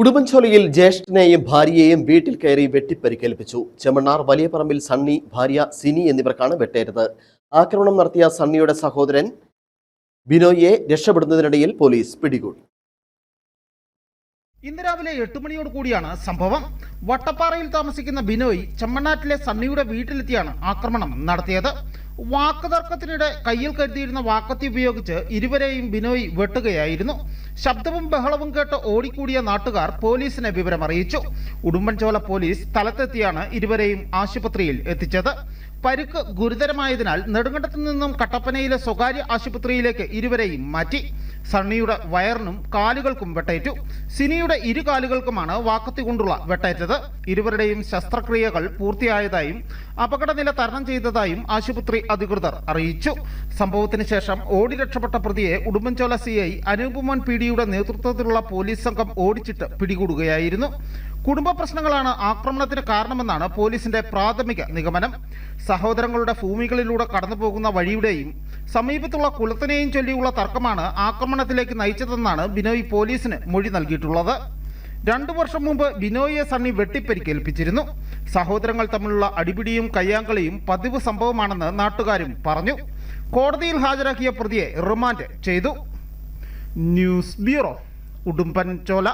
ഉടുമ്പൻചോലയിൽ ജ്യേഷ്ഠനെയും ഭാര്യയെയും വീട്ടിൽ കയറി വെട്ടിപ്പരിക്കേൽപ്പിച്ചു. ചെമ്മണ്ണാർ വലിയ പറമ്പിൽ സണ്ണി ഭാര്യ സിനി എന്നിവർക്കാണ് വെട്ടേറ്റത്. ആക്രമണം നടത്തിയ സണ്ണിയുടെ സഹോദരൻ ബിനോയിയെ രക്ഷപ്പെടുന്നതിനിടയിൽ പോലീസ് പിടികൂടി. ഇന്ന് രാവിലെ എട്ട് മണിയോട് കൂടിയാണ് സംഭവം. വട്ടപ്പാറയിൽ താമസിക്കുന്ന ബിനോയ് ചെമ്മണ്ണാറ്റിലെ സണ്ണിയുടെ വീട്ടിലെത്തിയാണ് ആക്രമണം നടത്തിയത്. വാക്കുതർക്കത്തിനിടെ കയ്യിൽ കരുതിയിരുന്ന വാക്കത്തി ഉപയോഗിച്ച് ഇരുവരെയും ബിനോയ് വെട്ടുകയായിരുന്നു. ശബ്ദവും ബഹളവും കേട്ട് ഓടിക്കൂടിയ നാട്ടുകാർ പോലീസിനെ വിവരമറിയിച്ചു ഉടുമ്പൻചോല പോലീസ് സ്ഥലത്തെത്തിയാണ് ഇരുവരെയും ആശുപത്രിയിൽ എത്തിച്ചത്. പരുക്ക് ഗുരുതരമായതിനാൽ നെടുങ്കണ്ടത്തു നിന്നും കട്ടപ്പനയിലെ സ്വകാര്യ ആശുപത്രിയിലേക്ക് ഇരുവരെയും മാറ്റി. സണ്ണിയുടെ വയറിനും കാലുകൾക്കും വെട്ടേറ്റു. സിനിയുടെ ഇരു കാലുകൾക്കുമാണ് വാക്കത്തി കൊണ്ടുള്ള വെട്ടേറ്റത്. ഇരുവരുടെയും ശസ്ത്രക്രിയകൾ പൂർത്തിയായതായും അപകടനില തരണം ചെയ്തതായും ആശുപത്രി അധികൃതർ അറിയിച്ചു. സംഭവത്തിന് ശേഷം ഓടി രക്ഷപ്പെട്ട പ്രതിയെ Udumbanchola C I Anoopamon P ഡിയുടെ നേതൃത്വത്തിലുള്ള പോലീസ് സംഘം ഓടിച്ചിട്ട് പിടികൂടുകയായിരുന്നു. കുടുംബ പ്രശ്നങ്ങളാണ് ആക്രമണത്തിന് കാരണമെന്നാണ് പോലീസിന്റെ പ്രാഥമിക നിഗമനം. സഹോദരങ്ങളുടെ ഭൂമികളിലൂടെ കടന്നുപോകുന്ന വഴിയുടെയും സമീപത്തുള്ള കുളത്തിനെയും ചൊല്ലിയുള്ള തർക്കമാണ് ആക്രമണത്തിലേക്ക് നയിച്ചതെന്നാണ് ബിനോയ് പോലീസിന് മൊഴി നൽകിയിട്ടുള്ളത്. രണ്ടു വർഷം മുമ്പ് ബിനോയിയെ സണ്ണി വെട്ടിപ്പരിക്കേൽപ്പിച്ചിരുന്നു. സഹോദരങ്ങൾ തമ്മിലുള്ള അടിപിടിയും കയ്യാങ്കളിയും പതിവ് സംഭവമാണെന്ന് നാട്ടുകാരും പറഞ്ഞു. കോടതിയിൽ ഹാജരാക്കിയ പ്രതിയെ റിമാൻഡ് ചെയ്തു. News bureau Udumbanchola.